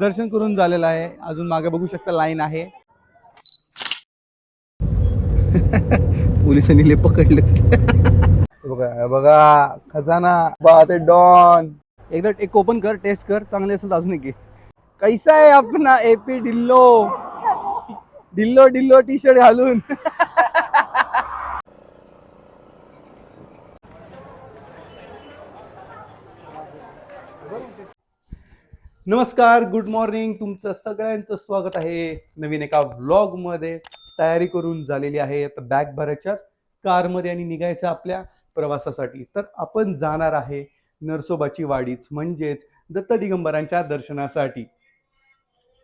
दर्शन करून झालेलं आहे. अजून मागे बघू शकता लाईन आहे. पोलिसांनी लय पकडले. बघा बघा खजाना बा ते डॉन. एकदा एक ओपन कर टेस्ट कर चांगले असेल तर अजून एक घे. कैसा आहे आपण AP Dhillon Dhillon Dhillon T shirt घालून. नमस्कार गुड मॉर्निंग तुमचं सगळ्यांचं स्वागत आहे नवीन एका व्लॉगमध्ये तयारी करून झालेली आहे आता बॅग भरायच्या. कारमध्ये आणि निघायचं आपल्या प्रवासासाठी. तर आपण जाणार आहे नरसोबाची वाडीच म्हणजेच दत्त दिगंबरांच्या दर्शनासाठी.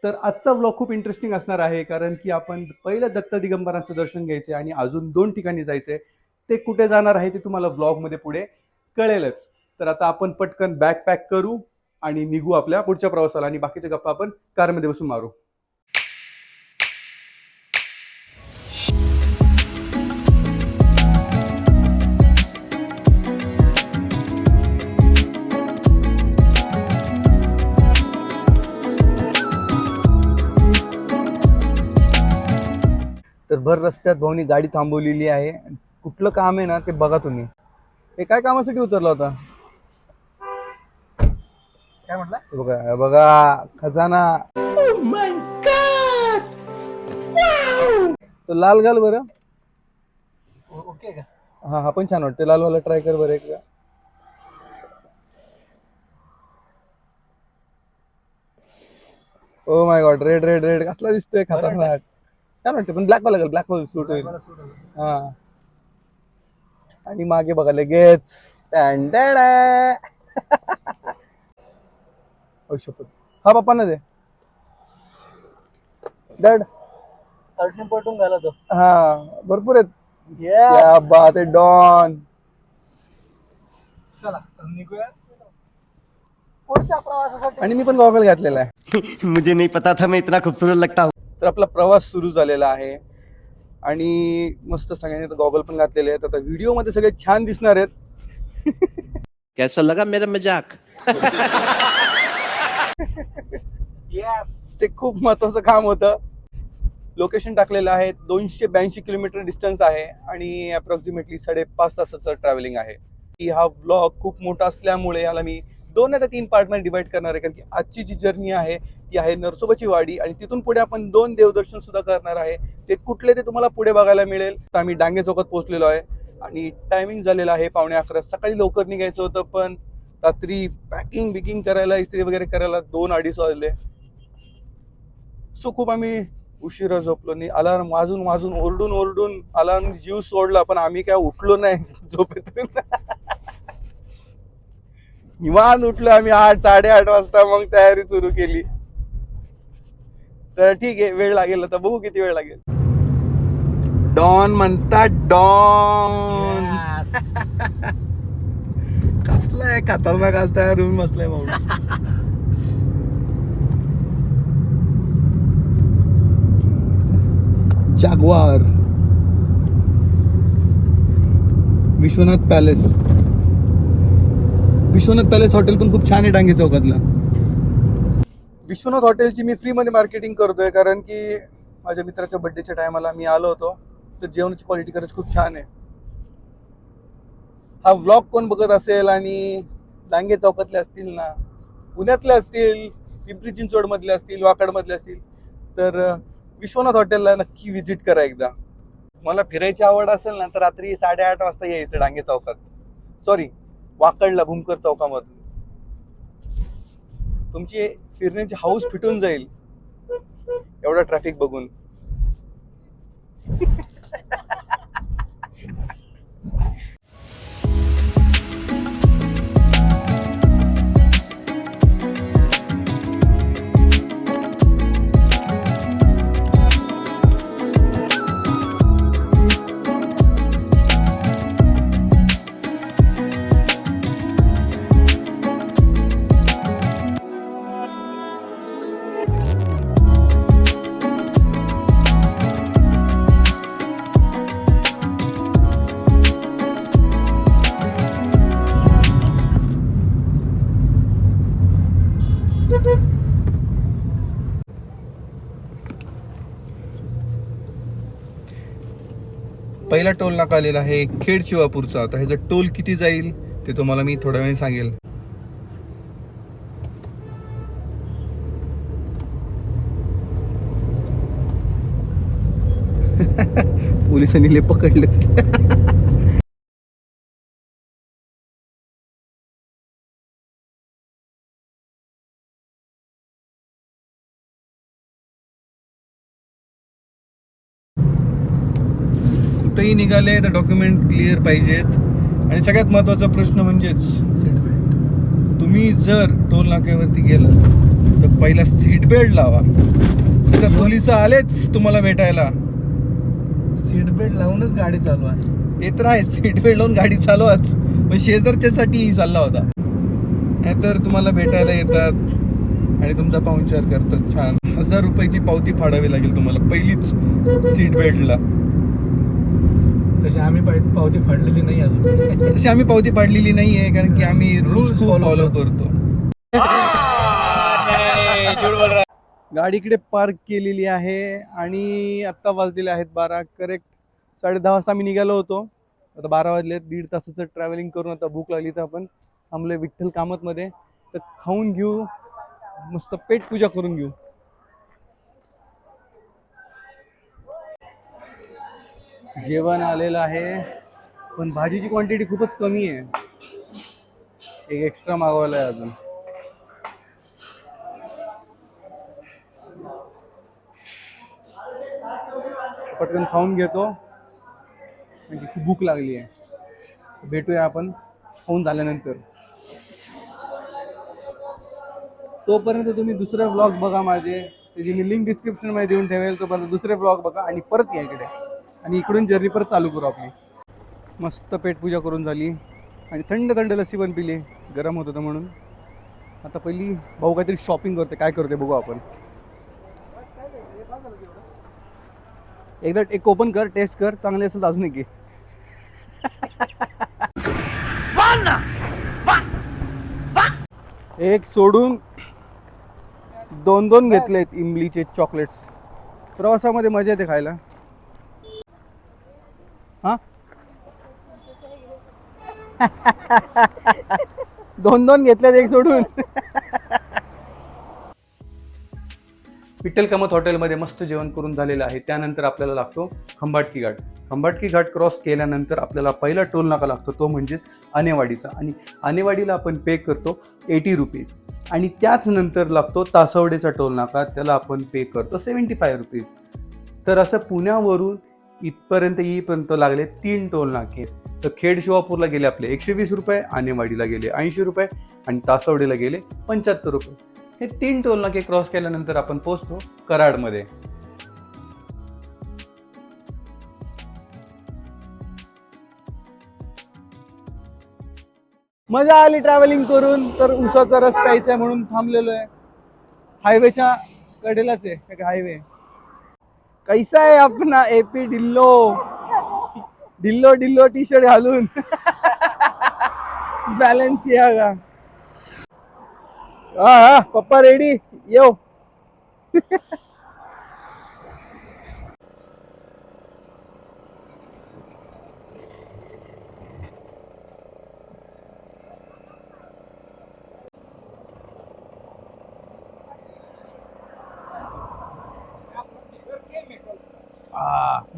तर आजचा व्लॉग खूप इंटरेस्टिंग असणार आहे कारण की आपण पहिलं दत्त दिगंबरांचं दर्शन घ्यायचं आणि अजून दोन ठिकाणी जायचं ते कुठे जाणार आहे ते तुम्हाला व्लॉगमध्ये पुढे कळेलच. तर आता आपण पटकन बॅग पॅक करू. आणि निघू आपल्या पुढच्या प्रवासाला आणि बाकीच्या गप्पा आपण कारमध्ये बसून मारू. तर भर रस्त्यात भाऊनी गाडी थांबवलेली आहे. कुठलं काम आहे ना ते बघा तुम्ही. हे काय कामासाठी उतरला होता? काय म्हटलं? हे बघा हे बघा खजाना तो लाल घाल बरं. ओके का? हा हा पण छान वाटते लालवाला ट्राय कर बरं एकदा. ओ my God red red red कसला दिसतोय खतरनाक. छान वाटते पण ब्लॅक वाला घाल ब्लॅक वाला सूट होईल. हा. आणि मागे बघा लगेच. ओ शपथ हा पप्पा ना दे. डॅड. अडचण पलटून घाला तो. हा भरपूर आहेत. क्या बात आहे डॉन. चला तर निघूया पुढच्या प्रवासासाठी. आणि मी पण गॉगल घातलेला आहे. मुझे नहीं पता था मैं इतना खूबसूरत लगता हूँ. तर आपला प्रवास सुरू झालेला आहे. आणि मस्त सगळ्यांनी गॉगल पण घातलेले आहेत. आता व्हिडिओमध्ये सगळे छान दिसणार आहेत. कैसा लगा मेरा मजाक? येस ते खूप महत्वाचं काम होतं. लोकेशन टाकलेलं आहे. दोनशे ब्याऐंशी किलोमीटर डिस्टन्स आहे आणि अप्रॉक्सिमेटली साडेपाच तासाचं ट्रॅव्हलिंग आहे. की हा ब्लॉग खूप मोठा असल्यामुळे याला मी दोन आता तीन पार्टमध्ये डिवाइड करणार आहे. कारण की आजची जी जर्नी आहे ती आहे नरसोबाची वाडी आणि तिथून पुढे आपण दोन देवदर्शन सुद्धा करणार आहे. ते कुठले ते तुम्हाला पुढे बघायला मिळेल. तर आम्ही डांगे चौकात पोहोचलेलो आहे. आणि टायमिंग झालेला आहे पावणे अकरा. सकाळी लवकर निघायचं होतं पण रात्री पॅकिंग बिकिंग करायला इस्त्री वगैरे करायला दोन अडीच वाजले. सो खूप आम्ही उशिरा झोपलो नाही अलार्म वाजून वाजून ओरडून ओरडून अलार्म जीव सोडला पण आम्ही काय उठलो नाही झोपेतून. निवांत उठलो आम्ही आठ साडेआठ वाजता मग तयारी सुरू केली. तर ठीक आहे वेळ लागेल आता. बघू किती वेळ लागेल. डॉन म्हणतात डॉन. असलाय खतरनाक आज तयार होऊन बसलाय भाऊ. Jaguar. Vishwanath palace. Vishwanath palace hotel पण खूप छान आहे डांगे चौकातला. विश्वनाथ हॉटेलची मी फ्रीमध्ये मार्केटिंग करतोय कारण की माझ्या मित्राच्या बड्डेच्या टायमाला मी आलो होतो. तर जेवणाची क्वालिटी खरंच खूप छान आहे. हा व्लॉग कोण बघत असेल आणि डांगे चौकातले असतील ना पुण्यातले असतील पिंपरी चिंचवडमधले असतील वाकडमधले असतील तर विश्वनाथ हॉटेलला नक्की व्हिजिट करा एकदा. मला फिरायची आवड असेल ना तर रात्री साडेआठ वाजता यायचं डांगे चौकात. सॉरी वाकडला भूमकर चौकामधून. तुमची फिरण्याची हाऊस फिटून जाईल. एवढा ट्रॅफिक बघून. टोल नाका आलेला आहे खेड शिवापूरचा. आता ह्याचं टोल किती जाईल ते तुम्हाला मी थोड्या वेळाने सांगेल. पोलिसांनी लय पकडलं कुठेही निघाले तर डॉक्युमेंट क्लिअर पाहिजेत. आणि सगळ्यात महत्त्वाचा प्रश्न म्हणजेच सीट बेल्ट तुम्ही जर टोल नाक्यावरती गेला तर पहिला सीट बेल्ट लावा. तर पोलीस आलेच तुम्हाला भेटायला. सीट बेल्ट लावूनच गाडी चालू आहे. ते तर आहे सीट बेल्ट लावून गाडी चालवाच. पण शेजारच्यासाठी ही सल्ला होता. नाहीतर तुम्हाला भेटायला येतात आणि तुमचा पाहुणचार करतात. छान. हजार रुपयाची पावती फाडावी लागेल तुम्हाला पहिलीच सीट बेल्टला तशी आम्ही पावती फाडलेली नाही अजून. तशी आम्ही पावती पाडलेली नाही आहे कारण की आम्ही रूल्स फॉलो करतो. गाडी इकडे पार्क केलेली आहे आणि आत्ता वाजलेले आहेत बारा. करेक्ट साडे दहा वाजता आम्ही निघालो होतो. आता बारा वाजले दीड तासाचं ट्रॅव्हलिंग करून आता भूक लागली तर आपण थांबलोय विठ्ठल कामतमध्ये. तर खाऊन घेऊ मस्त पेट पूजा करून घेऊ. जेवण आलेलं आहे. पण भाजीची क्वांटिटी खूपच कमी आहे. एक एक्स्ट्रा मागवलं आहे अजून. पटकन खाऊन घेतो. म्हणजे खूप भूक लागली आहे. भेटूया आपण खाऊन झाल्यानंतर. तोपर्यंत तुम्ही दुसरे ब्लॉग बघा माझे. त्याची मी लिंक डिस्क्रिप्शनमध्ये देऊन ठेवेल. तोपर्यंत दुसरे ब्लॉग बघा आणि परत या इकडे. आणि इकडून जर्नी परत चालू करू आपली. मस्त पेटपूजा करून झाली. आणि थंड थंड लस्सी पण पिली. गरम होत होतं म्हणून. आता पहिली भाऊ काहीतरी शॉपिंग करते काय करते बघू आपण. एकदा एक ओपन कर टेस्ट कर. चांगले असेल तर अजून एक एक सोडून दोन दोन घेतलेत इमलीचे चॉकलेट्स प्रवासामध्ये मजा येते खायला. हा? दोन दोन घेतल्यात एक सोडून. विठ्ठल कामत हॉटेलमध्ये मस्त जेवण करून झालेलं आहे. त्यानंतर आपल्याला लागतो खंबाटकी घाट. खंबाटकी घाट क्रॉस केल्यानंतर आपल्याला पहिला टोल नाका लागतो तो म्हणजेच आनेवाडीचा आणि आनेवाडीला आपण पे करतो एटी रुपीज आणि त्याच नंतर लागतो तासवडेचा टोल नाका त्याला आपण पे करतो सेवन्टी फाय रुपीज तर असं पुण्यावरून इथपर्यंत येईपर्यंत लागले तीन टोल नाके. तर खेड शिवापूरला गेले आपले एकशे वीस रुपये आनेवाडीला गेले ऐंशी रुपये आणि तासवडीला गेले पंच्याहत्तर रुपये. हे तीन टोल नाके क्रॉस केल्यानंतर आपण पोचतो कराडमध्ये. मजा आली ट्रॅव्हलिंग करून तर उसाचा रस प्यायचा आहे म्हणून थांबलेलो आहे. हायवेच्या कडेलाच आहे हायवे कैसा आहे आपला AP Dhillon Dhillon Dhillon T shirt घालून. बॅलन्स या का हा हा पप्पा रेडी येऊ.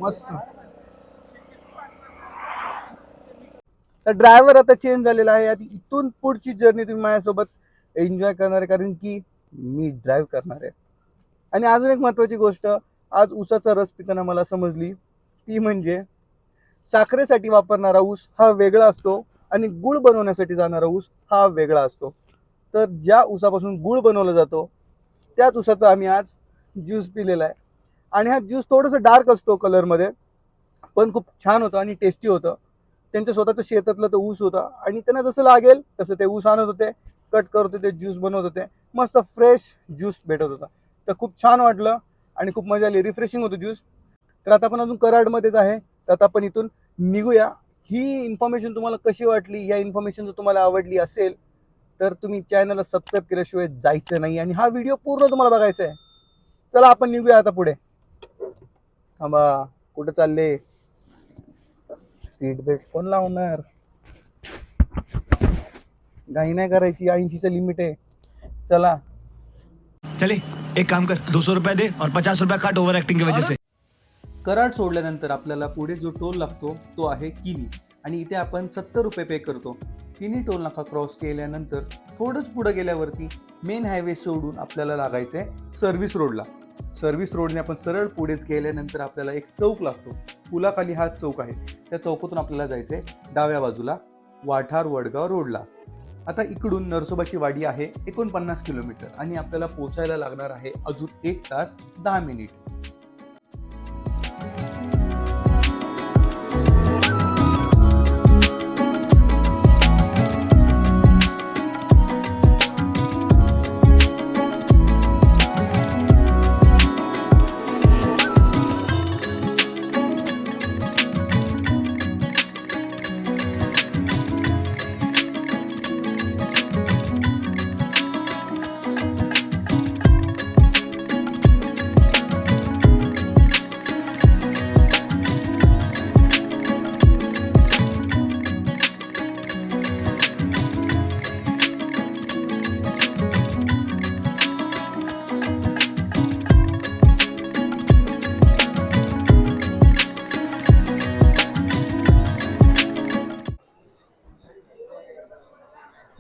मस्त. तर ड्रायव्हर आता चेंज झालेला आहे. आणि इथून पुढची जर्नी तुम्ही माझ्यासोबत एन्जॉय करणार आहे. कारण की मी ड्राईव्ह करणार आहे. आणि अजून एक महत्त्वाची गोष्ट आज ऊसाचा रस पिताना मला समजली. ती म्हणजे साखरेसाठी वापरणारा ऊस हा वेगळा असतो आणि गुळ बनवण्यासाठी जाणारा ऊस हा वेगळा असतो. तर ज्या ऊसापासून गुळ बनवला जातो त्याच ऊसाचा आम्ही आज ज्यूस पिलेला आहे. आणि हा ज्यूस थोडंसं डार्क असतो कलरमध्ये पण खूप छान होतं आणि टेस्टी होतं. त्यांच्या स्वतःचं शेतातलं तर ऊस होता आणि त्यांना जसं लागेल तसं ते ऊस आणत होते कट करत होते ज्यूस बनवत होते. मस्त फ्रेश ज्यूस भेटत होता. तर खूप छान वाटलं आणि खूप मजा आली. रिफ्रेशिंग होतं ज्यूस. तर आता आपण अजून कराडमध्येच आहे. तर आता आपण इथून निघूया. ही इन्फॉर्मेशन तुम्हाला कशी वाटली? या इन्फॉर्मेशन जर तुम्हाला आवडली असेल तर तुम्ही चॅनलला सबस्क्राईब केल्याशिवाय जायचं नाही. आणि हा व्हिडिओ पूर्ण तुम्हाला बघायचा आहे. चला आपण निघूया आता पुढे. थांबा कुठं चालले? सीट बेल्ट कोण लावणार? घाई नाही करायची ऐंशीचं लिमिट आहे. चला. चले एक काम कर दो सौ रुपया दे और पचास रुपया काट ओवर एक्टिंग की वजह से. कराड सोडल्यानंतर आपल्याला पुढे जो टोल लागतो तो आहे किनी. आणि इथे आपण सत्तर रुपये पे करतो. किनी टोल नाका क्रॉस केल्यानंतर थोडंच पुढे गेल्यावरती मेन हायवे सोडून आपल्याला लागायचं आहे सर्व्हिस रोडला सर्व्हिस रोडने आपण सरळ पुढेच गेल्यानंतर आपल्याला एक चौक लागतो. पुलाखाली हा चौक आहे. त्या चौकातून आपल्याला जायचं आहे डाव्या बाजूला वाठार वडगाव रोडला. आता इकडून नरसोबाची वाडी आहे एकोणपन्नास किलोमीटर आणि आपल्याला पोचायला लागणार आहे अजून एक तास दहा मिनिट.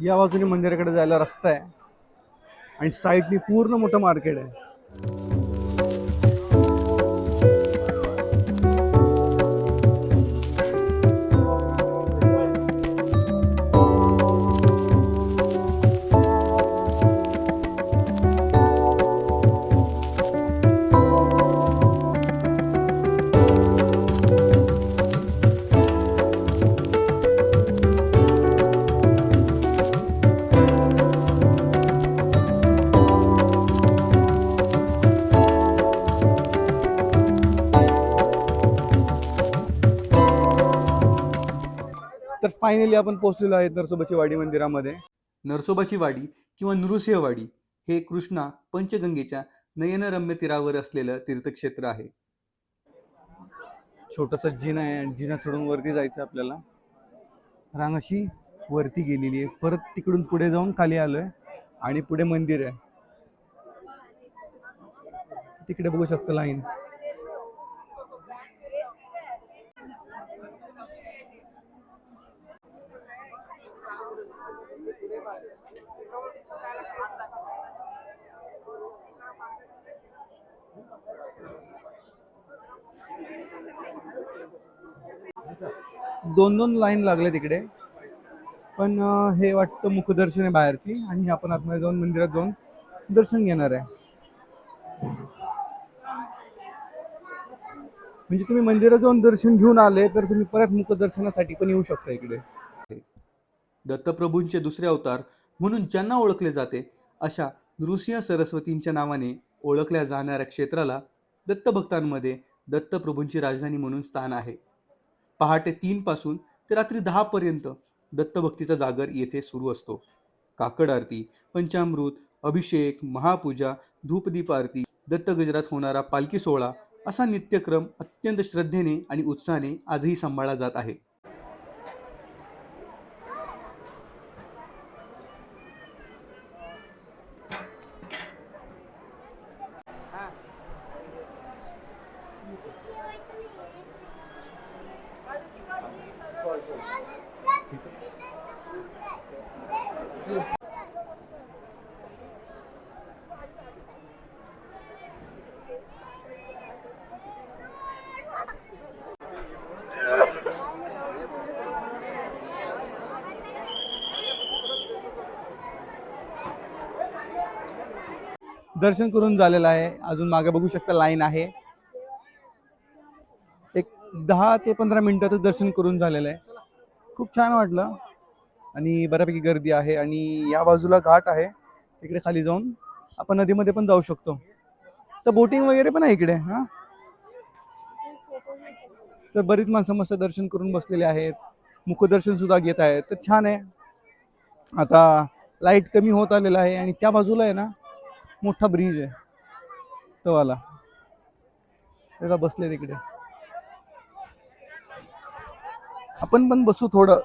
या बाजूने मंदिराकडे जायला रस्ता आहे. आणि साईडनी पूर्ण मोठं मार्केट आहे. फायनली आपण पोहोचलेलो आहे नरसोबाची वाडी मंदिरामध्ये. नरसोबाची वाडी किंवा नृसिंहवाडी हे कृष्णा पंचगंगेच्या नयनरम्य तीरावर असलेलं तीर्थक्षेत्र आहे. छोटस जिना आहे आणि जिना चढून वरती जायचं आपल्याला. रांग अशी वरती गेलेली आहे. परत तिकडून पुढे जाऊन खाली आलोय आणि पुढे मंदिर आहे. तिकडे बघू शकतो लाईन. दोन दोन लाईन लागले तिकडे. पण हे वाटतं मुखदर्शन आहे बाहेरची आणि आपण आतमध्ये जाऊन मंदिरात जाऊन दर्शन घेणार आहे. म्हणजे तुम्ही मंदिरात जाऊन दर्शन घेऊन आले तर तुम्ही परत मुखदर्शनासाठी पण येऊ शकता इकडे. दत्तप्रभूंचे दुसरे अवतार म्हणून ज्यांना ओळखले जाते अशा नृसिंह सरस्वतींच्या नावाने ओळखल्या जाणाऱ्या क्षेत्राला दत्तभक्तांमध्ये दत्तप्रभूंची राजधानी म्हणून स्थान आहे. पहाटे तीन पासून ते रात्री दहा पर्यंत दत्तभक्तीचा जागर येथे सुरू असतो. काकड आरती पंचामृत अभिषेक महापूजा धूपदीप आरती दत्तगजरात होणारा पालखी सोहळा असा नित्यक्रम अत्यंत श्रद्धेने आणि उत्साहाने आजही सांभाळला जात आहे. दर्शन करून झालेलं आहे. अजून मागे बघू शकता लाईन आहे. एक दहा ते पंधरा मिनिटातच दर्शन करून झालेलं आहे. खूप छान वाटलं. आणि बऱ्यापैकी गर्दी आहे आणि या बाजूला घाट आहे. इकडे खाली जाऊन आपण नदीमध्ये पण जाऊ शकतो. तर बोटिंग वगैरे पण आहे इकडे हां? तर बरीच माणसं मस्त दर्शन करून बसलेले आहेत. मुखदर्शन सुद्धा घेत आहेत. तर छान आहे. आता लाइट कमी होत आलेला आहे आणि त्या बाजूला आहे ना मोठा ब्रिज आहे. तो वाला. त्याला बसले तिकडे आपण पण बसू थोडं.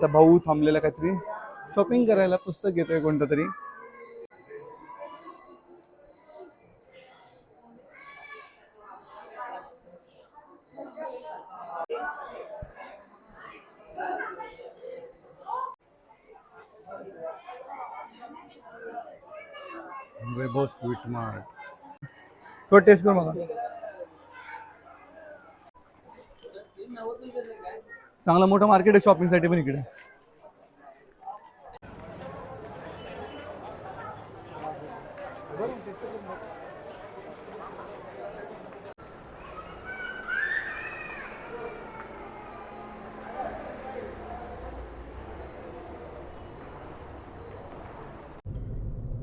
आता भाऊ थांबलेला काहीतरी. शॉपिंग करायला पुस्तक घेतोय कोणतं तरी. वैभव स्वीट मार्ट थोडं टेस्ट कर मला चांगलं मोठं मार्केट आहे शॉपिंगसाठी पण इकडे.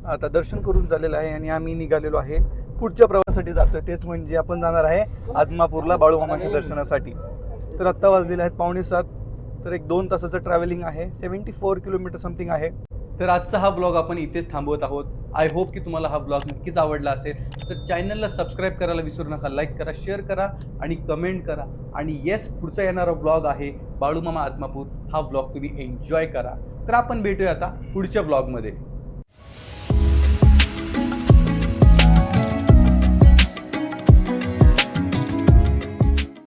आता दर्शन करून झालेलं आहे आणि आम्ही निघालेलो आहे. पुढच्या प्रवासासाठी जातोय. तेच म्हणजे आपण जाणार आहे आदमापूरला बाळूमामाच्या दर्शनासाठी. तर आत्ता वाजलेले आहेत पावणे सात. तर एक दोन तासाचं ट्रॅव्हलिंग आहे. सेवन्टी फोर किलोमीटर समथिंग आहे. तर आजचा हा ब्लॉग आपण इथेच थांबवत आहोत. आय होप की तुम्हाला हा ब्लॉग नक्कीच आवडला असेल. तर चॅनलला सबस्क्राईब करायला विसरू नका. लाईक करा शेअर करा आणि कमेंट करा. आणि येस पुढचा येणारा ब्लॉग आहे बाळूमामा आत्मापूर. हा ब्लॉग तुम्ही एन्जॉय करा. तर आपण भेटूया आता पुढच्या ब्लॉगमध्ये